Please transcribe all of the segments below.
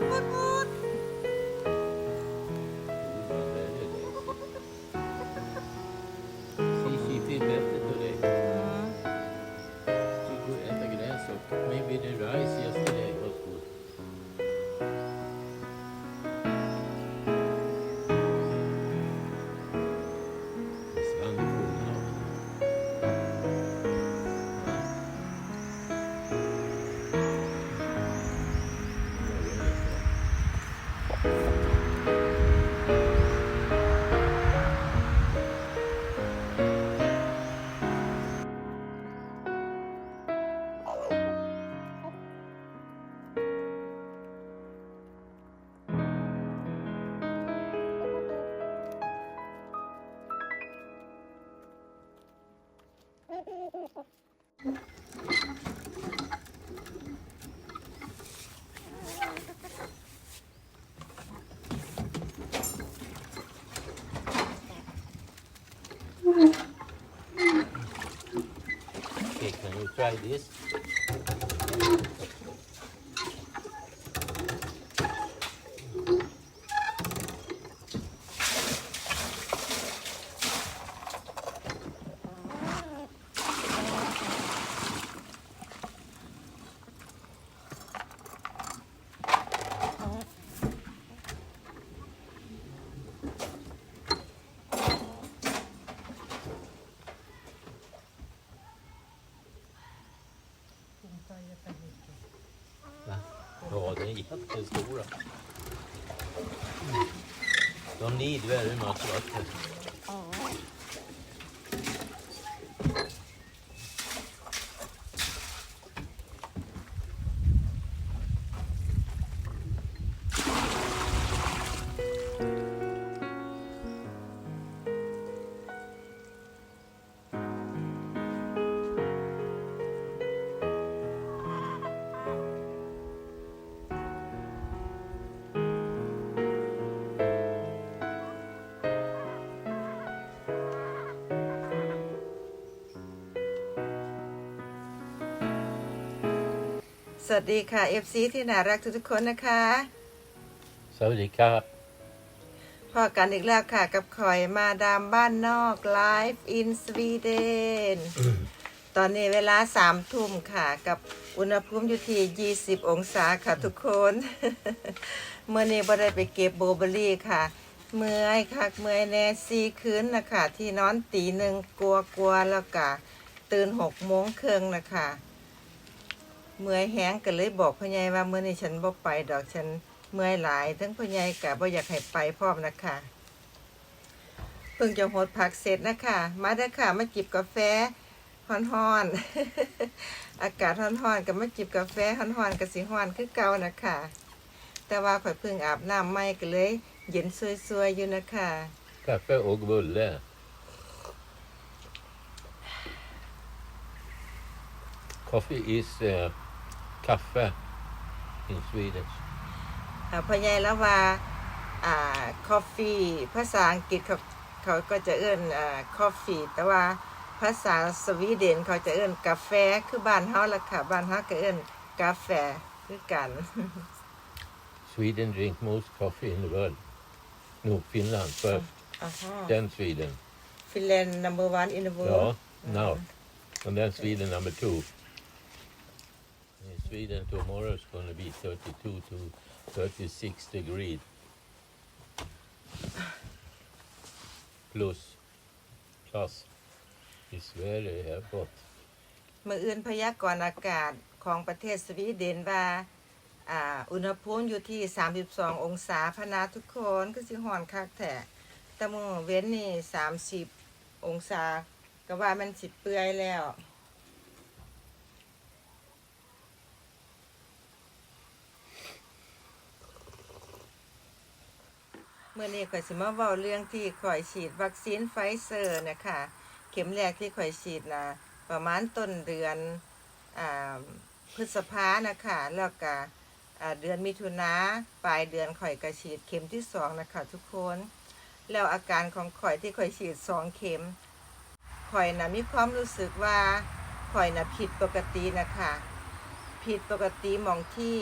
ดพุ this? vattnet är stora. De lider väl ur matchvattnet. สวัสดีค่ะ FC ที่น่ารักทุกๆคนนะคะ Saudi cup. พอกันอีกแล้วค่ะกับคอยมาดามบ้านนอก Live in Sweden ตอนนี้เวลาสามทุ่มค่ะ กับอุณหภูมิอยู่ที่ 20 องศาค่ะทุกคน เมื่อนี้บ่ได้ไปเก็บโบเบอรี่ค่ะ เมื่อยคักเมื่อยแน่ซีคืนนะคะที่นอนตีหนึ่งกลัวกลัวๆแล้วก็ตื่นหกโมงครึ่งนะคะ เมื่อยแห้งก็เลยบอกพ่อใหญ่ว่าเมื่อนี้ฉันบ่ไปดอกฉันเมื่อยหลายทั้งพ่อใหญ่กะบ่อยากให้ไปพร้อมนะคะเพิ่งจะหดผักเสร็จนะคะ มาเด้อค่ะมาจิบกาแฟฮ้อนๆอากาศฮ้อนๆก็มาจิบกาแฟฮ้อนๆก็สิฮ้อนคือเก่านะคะแต่ว่าข่อยเพิ่งอาบน้ำใหม่ก็เลยเย็นสวยๆอยู่นะคะ Kaffe och bulle. Coffee is uh, kaffe in Sweden. อ่าพ่อใหญ่แล้วว่าอ่า coffee ภาษาอังกฤษเขาเขาก็จะเอื้นอ่า coffee แต่ว่าภาษาสวีเดนเขาจะเอื้นกาแฟคือบ้านเฮาล่ะค่ะ บ้านเฮาก็เอื้นกาแฟคือกัน Sweden drink most coffee in the world. No, Finland first, อ่าฮะ then Sweden. Finland number one in the world Ja, now. And then Sweden number two. Sweden tomorrow is going to be 32 to 36 degrees. Plus. Plus. It's very hot. มื่ออื่นพยากรณ์อากาศของประเทศสวีเดนว่าอุณหภูมิอยู่ที่ 32 องศาพนาทุกคนก็สิฮ้อนคักแท้แต่มื้อเว้นนี่ 30 องศา ก็ว่ามันสิเปื่อยแล้ว มื่อนี้ข่อยสิมาเว้าเรื่องที่ข่อยฉีดวัคซีนไฟเซอร์นะคะเข็มแรกที่ข่อยฉีดนะประมาณต้นเดือนอ่าพฤษภานะคะแล้วก็เดือนมิถุนาปลายเดือนข่อยก็ฉีดเข็มที่สองนะคะทุกคน แล้วอาการของข่อยที่ข่อยฉีดสองเข็มข่อยนะมีความรู้สึกว่าข่อยนะผิดปกตินะคะผิดปกติมองที่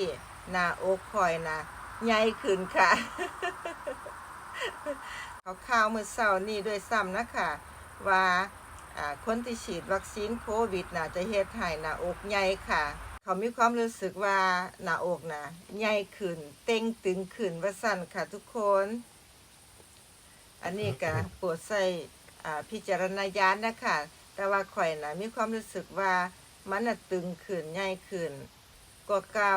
หน้าอกข่อยนะใหญ่ขึ้นค่ะ เขาข่าวมือเศร้านี่ด้วยซ้ำนะคะว่าคนที่ฉีดวัคซีนโควิดน่ะจะเฮ็ดให้หน้าอกใหญ่ค่ะ เขามีความรู้สึกว่าหน้าอกน่ะใหญ่ขึ้น เต่งตึงขึ้นว่าสั่นค่ะทุกคน อันนี้ก็ปรดใส่พิจารณญาณนะคะ แต่ว่าข่อยน่ะมีความรู้สึกว่ามันน่ะตึงขึ้นใหญ่ขึ้นกว่าเก่า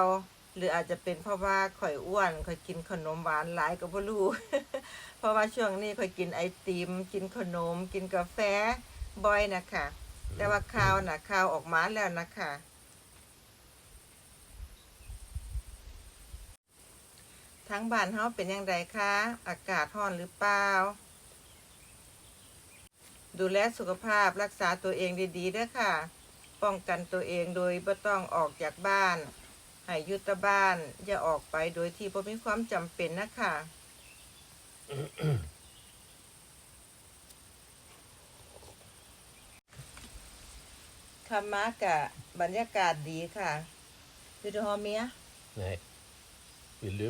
หรืออาจจะเป็นเพราะว่าข่อยอ้วนข่อยกินขนมหวานหลายก็บ่รู้ เพราะว่าช่วงนี้ข่อยกินไอติม กินขนม กินกาแฟบ่อยนะคะ แต่ว่าข่าวนะข่าวออกมาแล้วนะคะทั้งบ้านเฮาเป็นยังไงคะ อากาศร้อนหรือเปล่า ดูแลสุขภาพรักษาตัวเองดีๆด้อค่ะ ป้องกันตัวเองโดยบ่ต้องออกจากบ้าน ให้อยุตบ้าน อย่าออกไปโดยที่บ่มีความจำเป็นนะคะ คำมากะบรรยากาศดีค่ะดูดูฮอเมีย Nej. Vill du?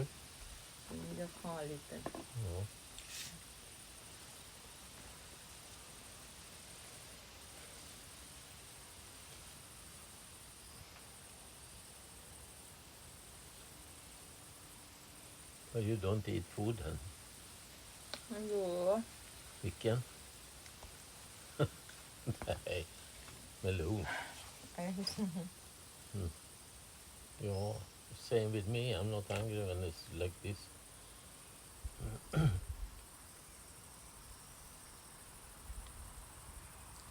ดูฮอลิตเติ้ล Ja. But you don't eat food then? มั นอยู่ Vilken? Nej, melon. Ja, same with me. I'm not hungry when it's like this.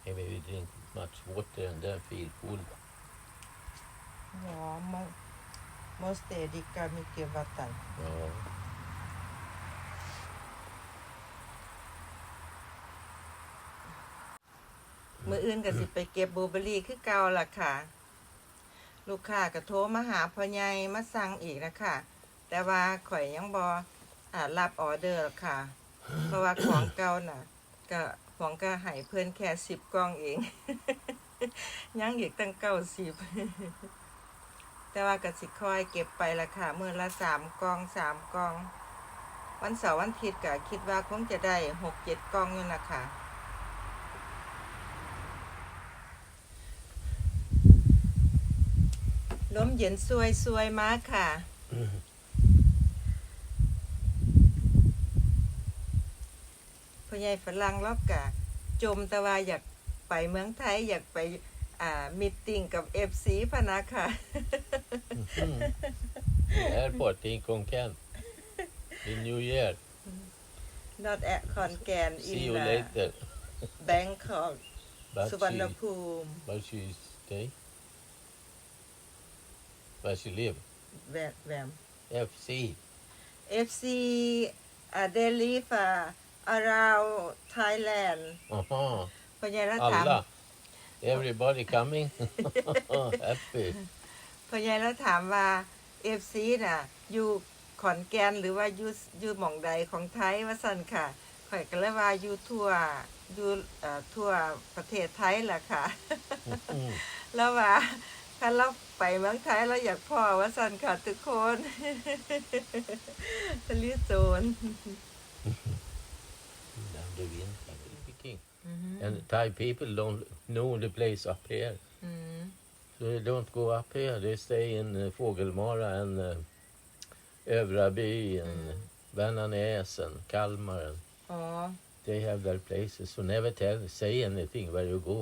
Maybe we drink much water and then feel full. หอมมอสเตดิกามิเกวัตัน Ja. มืออื่นก็สิไปเก็บบลูเบอรี่คือเก่าล่ะค่ะ ลูกค้าก็โทรมาหาพ่อใหญ่มาสั่งอีกนะคะแต่ว่าข่อยยังบออ่ารับออเดอร์ค่ะ เพราะว่าของเก่าน่ะ ก็ของก็ให้เพื่อนแค่สิบกล่องเอง ยังอีกตั้งเก้าสิบแต่ว่ากสิคอยเก็บไปละค่ะมือละสามกองสามกอง วันเสาร์วันอาทิตย์ก็คิดว่าคงจะได้หกเจ็ดกองอยู่นะคะ ลมเย็นสวยสวยมากค่ะ พ่อใหญ่ฝรั่งรอบกะ จมแต่ว่าอยากไปเมืองไทยอยากไป อ่ามิตติ้งกับเอฟซีพะนะค่ะ Airport in Konkan. In New Year. not at ขอนแก่น See in you uh, later. Bangkok But สุวรรณ she, ภูมิ but she stay. Where she live? แวมแวม FC. FC uh, they live uh, around Thailand Aha. พ่อใหญ่แล้วถาม Alla. Everybody coming. Happy. พ่อใหญ่แล้วถามว่าเอฟซีน่ะ อยู่ขอนแก่นหรือว่าอยู่อยู่หม่องใดของไทยว่าสั่นค่ะข่อยก็เลยว่าอยู่ทั่วอยู่เอ่อทั่วประเทศไทยแหละค่ะ Mm. แล้วว่า ถ้าเราไปเมืองไทยเราอยากพ่อว่าสั่นค่ะทุกคนทะเลโจร Now the winter will be king. And Thai people don't know the place up here. อืม So they don't go up here. They stay in uh, Fågelmara and uh, Övraby and Mm. Värnanäs and Kalmar. And อ๋อ they have their places. So never tell, say anything where you go.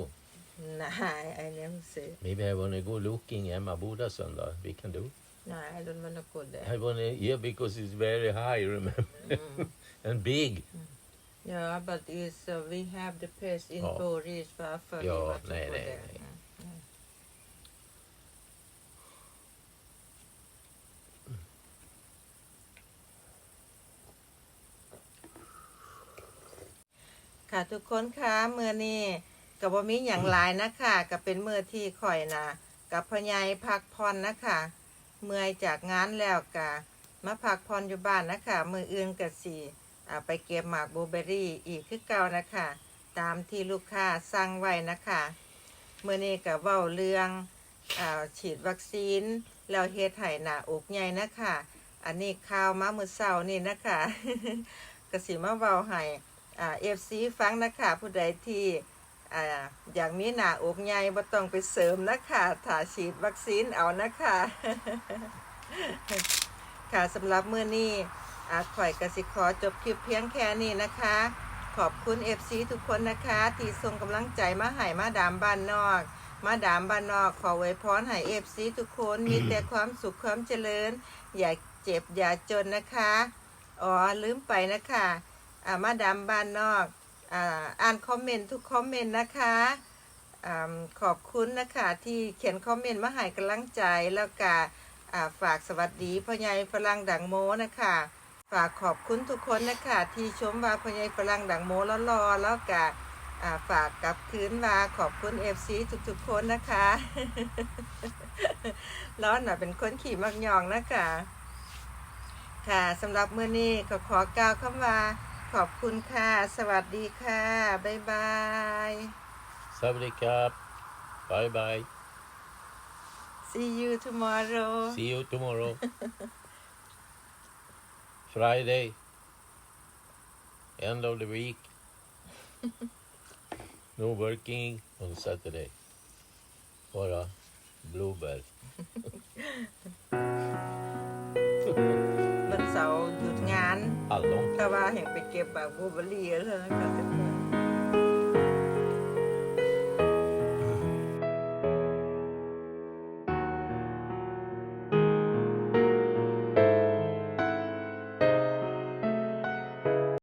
นายไอเนมเซ Maybe I want to go looking Emma Boda söndag. We can do. นาย I don't wanna go there I want to, yeah, because it's very high, remember, อืม and big. Yeah, but is uh, we have the place in Ja. Boris varför Ja, vi var nej, på nej, det. nej. Mm. ค่ะทุกคนคะเมื่อนี้ กับว่ามีอย่างหลายนะคะกับเป็นมือที่ข่อยนะกับพญายพักผ่อนะคะ เมื่อยจากงานแล้วกะมาพักผ่ออยู่บ้านนะคะ มืออื่นกับสี่ไปเก็บหมากบลูเบอรี่อีกคือเก่านะคะ ตามที่ลูกค้าสั่งไว้นะคะเมื่อนี้กับเว้าเรื่องอฉีดวัคซีนแล้วเฮ็ดให้หน้าอกใหญ่นะคะ อันนี้ข่าวมามือเสาร์นี่นะคะกสิมาเบาให้อ่เอฟซีฟังนะคะผู้ใดที่ อ่าอยากมีหน้าอกใหญ่บ่ต้องไปเสริมนะคะถ้าฉีดวัคซีนเอานะคะค่ะสำหรับมื้อนี้อาข่อยกสิขอจบคลิปเพียงแค่นี้นะคะ ขอบคุณ FC ทุกคนนะคะ ที่ส่งกำลังใจมาให้มาดามบ้านนอก มาดามบ้านนอก ขอไว้พรให้ FC ทุกคนมีแต่ความสุขความเจริญ อย่าเจ็บอย่าจนนะคะ อ๋อลืมไปนะคะ อ่ามาดามบ้านนอก อ่านคอมเมนต์ทุกคอมเมนต์นะคะอขอบคุณนะคะที่เขียนคอมเมนต์มาให้กำลังใจแล้วก็ฝากสวัสดีพ่อใหญ่ฝรั่งดังโมนะคะฝากขอบคุณทุกคนนะคะที่ชมว่าพ่อใหญ่ฝรั่งดังโมแล้วรอแล้วก็ฝากกลับคืนมาขอบคุณเอฟซีทุกๆคนนะคะร้อนน่ะเป็นคนขี่มักยองนะคะค่ะสำหรับเมื้อนี้ก็ขอกล่าวคำว่า ขอบคุณค่ะ สวัสดีค่ะ บ๊ายบาย Savri Kap. Bye bye. see you tomorrow See you tomorrow. Friday. End of the week. no working on Saturday. For a bluebell. วันเสาร์ หยุดงแต่ว่าเห็นไปเก็บบาบูเบอรี่แล้วนะคะ